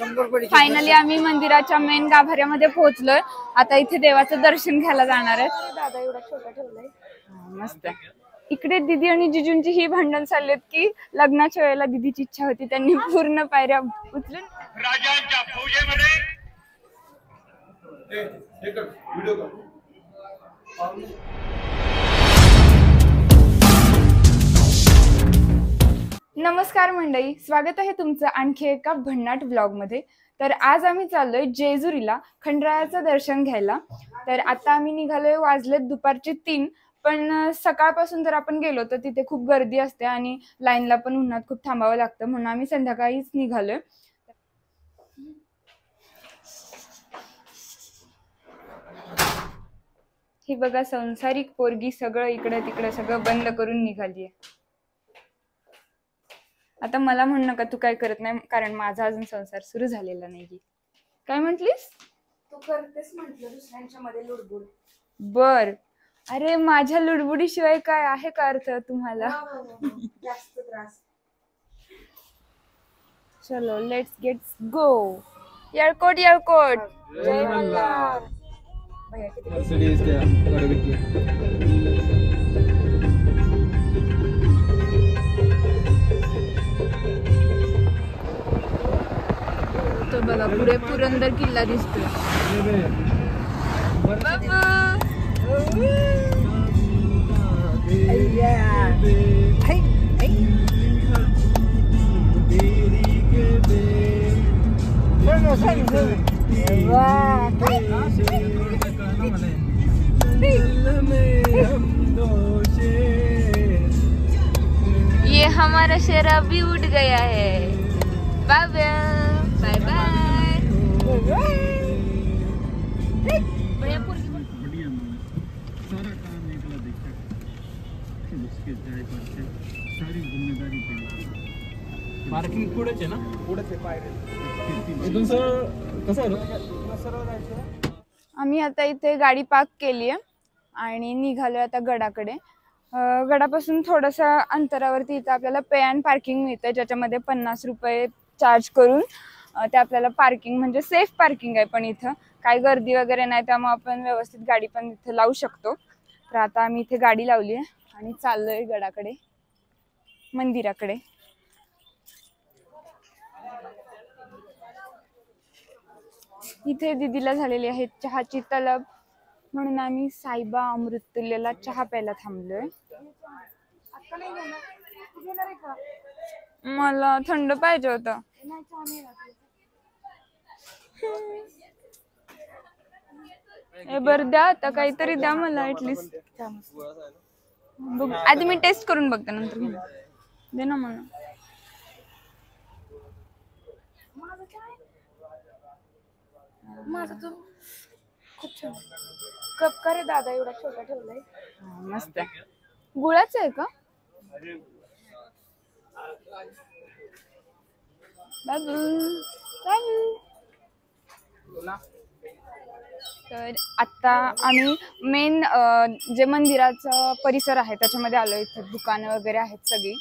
Finally आम्ही मंदिराच्या main गाभाऱ्यामध्ये पोहोचलोय. आता इथे देवाचं दर्शन घ्यायला जाणार आहे. दादा एवढा छोटा ठेवलाय. मस्त. इकडे दिदी आणि जिजूंची ही भांडण चाललेत की लग्नाच्या वेळेला दिदीची इच्छा होती त्यांनी पूर्ण पायऱ्या उचलून राजांच्या पूजेमध्ये नमस्कार मंडळी स्वागत आहे तुमचं आणखी एका भन्नाट ब्लॉगमध्ये तर आज आम्ही चाललोय जेजुरीला खंडरायाचं दर्शन घ्यायला. तर आता आम्ही निघालोय वाजलेत दुपारचे तीन पण सकाळपासून जर आपण गेलो तर तिथे खूप गर्दी असते आणि लाईनला पण उन्हात खूप थांबावं लागतं म्हणून आम्ही संध्याकाळीच निघालोय. ही बघा संसारिक पोरगी सगळं इकडं तिकडं सगळं बंद करून निघालीये. आता मला म्हण नका तू काय करत नाही कारण माझा अजून संसार सुरू झालेला नाहीये. काय म्हंटलीस? तू करतेस म्हंटल दुसऱ्यांच्या मध्ये लुडबुड. बर. अरे माझ्या लुडबुडीशिवाय काय आहे का अर्थ तुम्हाला? जास्त त्रास. चलो लेट्स गेट गो येळकोट येळकोट. जय मल्हार. भैया किती मर्सिडीज त्या परविकी तो बघा पुढे पुरंदर किल्ला दिसतोय. ये हमारा शेरा भी उठ गया है। Bye bye bye. सारा काम एकला देखता उसके जाय पारचे सारी जिम्मेदारी तेरी पार्किंग पुढेच आहे ना? पुढेच आहे पायरे इथून सर कसं आहे आम्ही आता इथे गाडी पार्क केली आहे आणि निघालोय आता गडाकडे. गडापासून थोडंसं अंतरावरती इथं आपल्याला पे अँड पार्किंग मिळतं ज्याच्यामध्ये पन्नास रुपये चार्ज करून. ते आपल्याला पार्किंग म्हणजे सेफ पार्किंग आहे पण इथं. काही गर्दी वगैरे नाही त्यामुळे आपण व्यवस्थित गाडी पण इथं लावू शकतो. तर आता आम्ही इथे गाडी लावली आहे आणि चाललोय गडाकडे मंदिराकडे. इथे दिदीला झालेली आहे चहाची तलब. म्हणून आम्ही साईबा अमृततुल्यला चहा प्यायला थांबलोय. मला थंड पाहिजे होतं नाही चहा नाही राहत. हे बर द्या आता काहीतरी द्या मला ऍटलिस्ट. बघ आधी मी टेस्ट करून बघते नंतर. दे ना मला. माझं तू खूप छान. कप का रे दादा एवढा छोटा ठेवलाय? मस्त गुळाचं आहे का? बाबू बाबू. तर आता आम्ही मेन जे मंदिराचं परिसर आहे त्याच्यामध्ये आलो इथे. दुकानं वगैरे आहेत सगळी.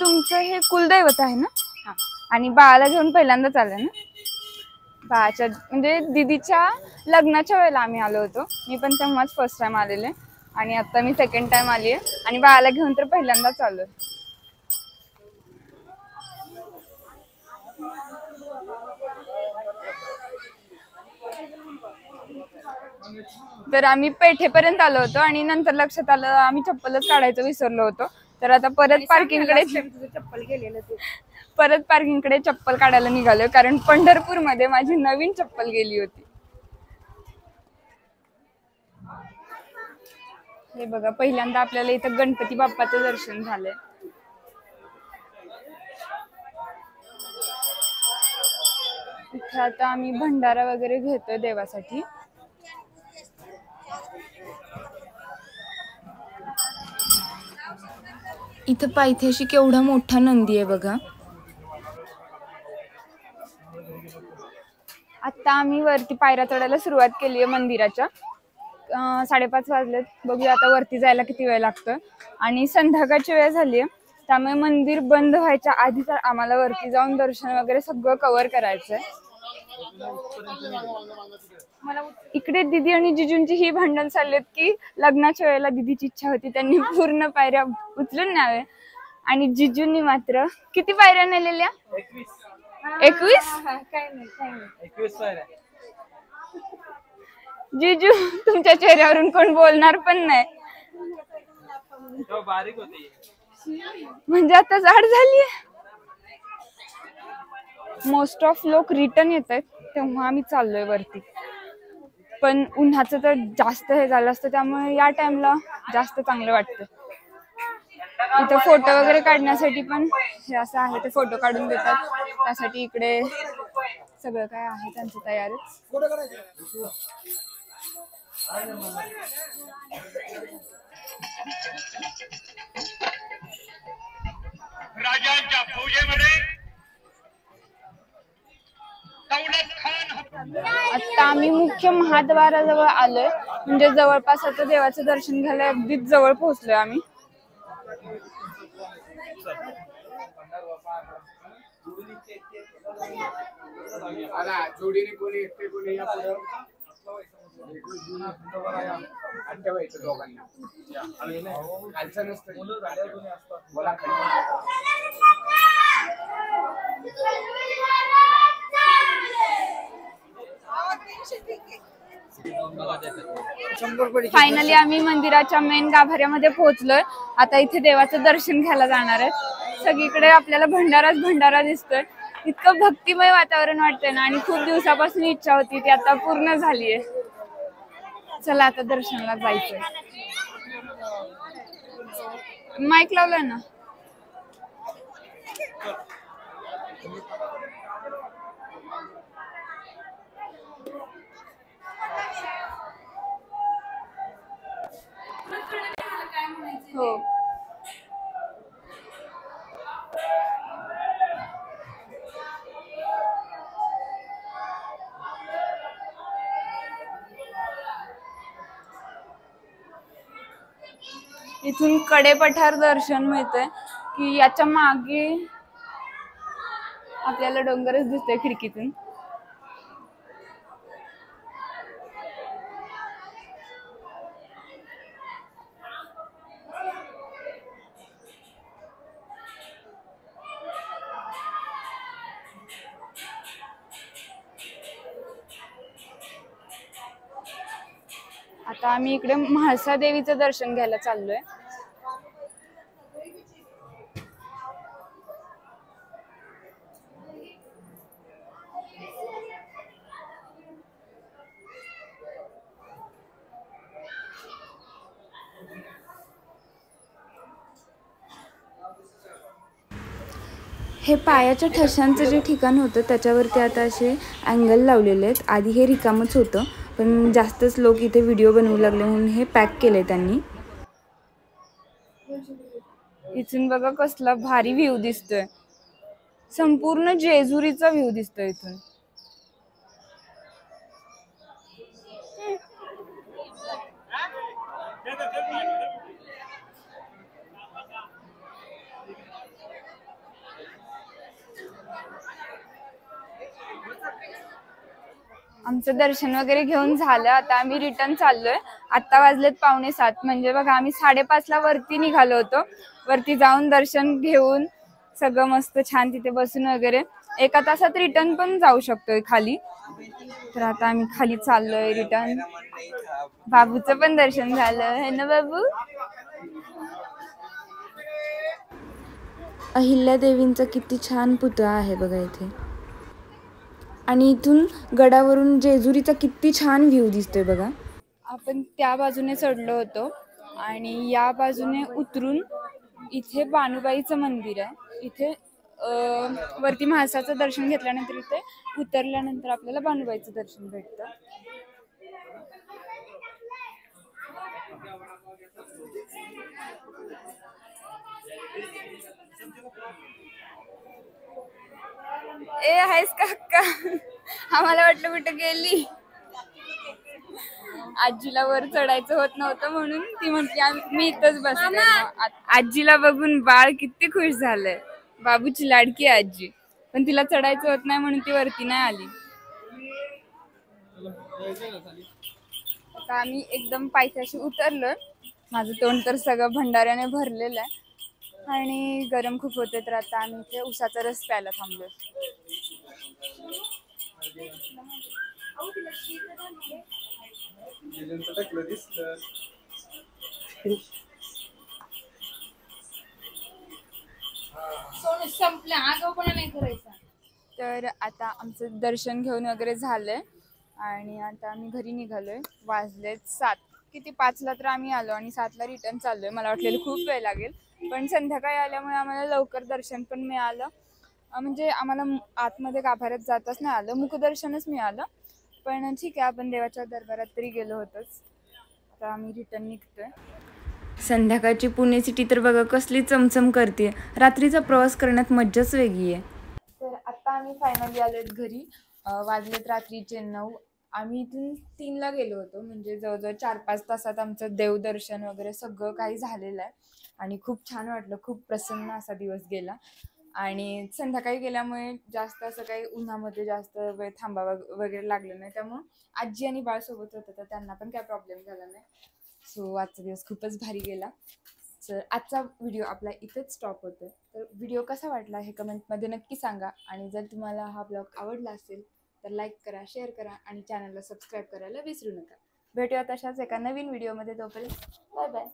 तुमचं हे कुलदैवत आहे ना? आणि बाळाला घेऊन पहिल्यांदाच आलं ना? बाळाच्या म्हणजे दिदीच्या लग्नाच्या वेळेला आम्ही आलो होतो. मी पण तेव्हाच फर्स्ट टाइम आलेले. आणि आता मी सेकंड टाइम आली आहे आणि बाळाला घेऊन तर पहिल्यांदाच आलोय. तर आम्ही पेठेपर्यंत आलो होतो आणि नंतर लक्षात आलं आम्ही चप्पलच काढायचं विसरलो होतो. तर आता परत पार्किंगकडे तुझं चप्पल गेलेलं ते. परत पार्किंगकडे चप्पल काढायला निघालोय कारण पंढरपूरमध्ये माझी नवीन चप्पल गेली होती. हे बघा पहिल्यांदा आपल्याला इथं गणपती बाप्पाचं दर्शन झालंय. इथे आता आम्ही भंडारा वगैरे घेतोय देवासाठी. इथं पायथ्याशी केवढा मोठा नंदी आहे बघा. आता आम्ही वरती पायऱ्या चढायला सुरुवात केली आहे मंदिराच्या. साडेपाच वाजलेत. बघूया आता वरती जायला किती वेळ लागतो आणि संध्याकाळची वेळ झाली आहे. त्यामुळे मंदिर बंद व्हायच्या आधी तर आम्हाला वरती जाऊन दर्शन वगैरे सगळं कव्हर करायचंय. इकडे दिदी आणि जिजूंची ही भांडण चाललेत की लग्नाच्या वेळेला दिदीची इच्छा होती त्यांनी पूर्ण पायऱ्या उचलून न्यावे. आणि जिजूंनी मात्र किती पायऱ्या नेलेल्या? एकवीस. काय नाही जिजू तुमच्या चेहऱ्यावरून कोण बोलणार पण नाही. तेव्हा बारीक होती. म्हणजे आता जाड झाली मोस्ट ऑफ लोक रिटर्न येत आहेत तेव्हा आम्ही चाललोय वरती. पण उन्हाचं तर जास्त हे झालं असतं त्यामुळे या टाइमला जास्त चांगलं वाटतं. इथं फोटो वगैरे काढण्यासाठी पण हे असं आहे ते फोटो काढून देतात. त्यासाठी इकडे सगळं काय आहे त्यांचं तयारच. राजांच्या फौजेमध्ये आता आम्ही मुख्य महाद्वाराजवळ आलोय. म्हणजे जवळपास आता देवाचं दर्शन घ्यायला अगदीच जवळ पोहोचलोय आम्ही. आता जोडीने कोणी एकटे कोणी या पुढं? आणि ठेवायचं दोघांना. खालचं नसतं बोला खाली. फायनली आम्ही मंदिराच्या मेन गाभाऱ्यामध्ये पोहोचलोय. आता इथे देवाचं दर्शन घ्यायला जाणार आहे सगळीकडे आपल्याला भंडाराच भंडारा दिसतोय. इतकं भक्तिमय वातावरण वाटतंय ना आणि खूप दिवसापासून इच्छा होती ती आता पूर्ण झालीये. चला आता दर्शनाला जायचंय. माईक लावलाय ना? इथून कडेपठार दर्शन मिळतंय की याच्या मागे आपल्याला डोंगरच दिसतोय खिडकीतून. आता आम्ही इकडे म्हाळसा देवीचं दर्शन घ्यायला चाललोय. हे पायाच्या ठशांचं जे ठिकाण होतं त्याच्यावरती आता असे अँगल लावलेले आहेत. आधी हे रिकामच होतं पण जास्तच लोक इथे व्हिडिओ बनवू लागले म्हणून हे पॅक केले त्यांनी. इथून बघा कसला भारी व्ह्यू दिसतोय. संपूर्ण जेजुरीचा व्ह्यू दिसतोय इथून. आमचं दर्शन वगैरे घेऊन झालं. आता आम्ही रिटर्न चाललोय. आता वाजलेत पावणे सात. म्हणजे बघा आम्ही साडेपाच ला वरती निघालो होतो. वरती जाऊन दर्शन घेऊन सगळं मस्त छान तिथे बसून वगैरे. एका तासात रिटर्न पण जाऊ शकतोय खाली. तर आता आम्ही खाली चाललोय रिटर्न बाबूचं पण दर्शन झालं. है ना बाबू? अहिल्या देवींचा किती छान पुतळा आहे बघा इथे. आणि इथून गडावरून जेजुरीचा किती छान व्ह्यू दिसतोय बघा. आपण त्या बाजूने चढलो होतो आणि या बाजूने उतरून इथे बानुबाईचं मंदिर आहे. इथे वरती महासाचं दर्शन घेतल्यानंतर इथे उतरल्यानंतर आपल्याला बानुबाईचं दर्शन भेटतं. ए आहेस का अक्का आम्हाला वाटलं कुठं गेली. आजीला वर चढायचं होत नव्हतं म्हणून ती म्हटली "आम्ही- मी इथंच आ- आजीला बघून बाळ किती खुश झालंय. बाबूची लाडकी आहे आजी. पण तिला चढायचं होत नाही म्हणून ती वरती नाही आली. आता आम्ही एकदम पायथ्याशी उतरलोय. माझं तोंड तर सगळं भंडाऱ्याने भरलेलं आहे. आणि गरम खूप होते तर आता आम्ही इथे उसाचा रस प्यायला थांबलोय. सोनं संपलं. आगाऊपणा नाही करायचा. तर आता आमचं दर्शन घेऊन वगैरे झालंय. आणि आता आम्ही घरी निघालोय. वाजलेत सात. किती पाचला तर आम्ही आलो आणि सातला रिटर्न चाललोय. मला वाटलेलं खूप वेळ लागेल. पण संध्याकाळी आल्यामुळे आम्हाला लवकर दर्शन पण मिळालं. म्हणजे आम्हाला आतमध्ये गाभाऱ्यात जाताच नाही आलं. मुखदर्शनच मिळालं. पण ठीक आहे आपण देवाच्या दरबारात तरी गेलो होतोच. आता आम्ही रिटर्न निघतोय. संध्याकाळची पुणे सिटी तर बघा कसली चमचम करते रात्रीचा प्रवास करण्यात मज्जाच वेगळी आहे. तर आता आम्ही फायनली आलोत घरी. वाजलेत रात्रीचे नऊ. आम्ही इथून तीनला गेलो होतो. म्हणजे जवळजवळ चार पाच तासात आमचं देवदर्शन वगैरे सगळं काही झालेलं आहे. आणि खूप छान वाटलं. खूप प्रसन्न असा दिवस गेला. आणि संध्याकाळी गेल्यामुळे जास्त असं काही उन्हामध्ये जास्त वेळ थांबावा वगैरे लागलं नाही. त्यामुळं आजी आणि बाळसोबत होतं. तर त्यांना पण काय प्रॉब्लेम झाला नाही. सो आजचा दिवस खूपच भारी गेला. तर आजचा व्हिडिओ आपला इथेच स्टॉप होतो तर व्हिडिओ कसा वाटला हे कमेंटमध्ये नक्की सांगा. आणि जर तुम्हाला हा ब्लॉग आवडला असेल तर लाईक करा शेअर करा आणि चॅनलला सबस्क्राईब करायला विसरू नका. भेटूया तशाच एका नवीन व्हिडिओमध्ये तोपर्यंत. Bye bye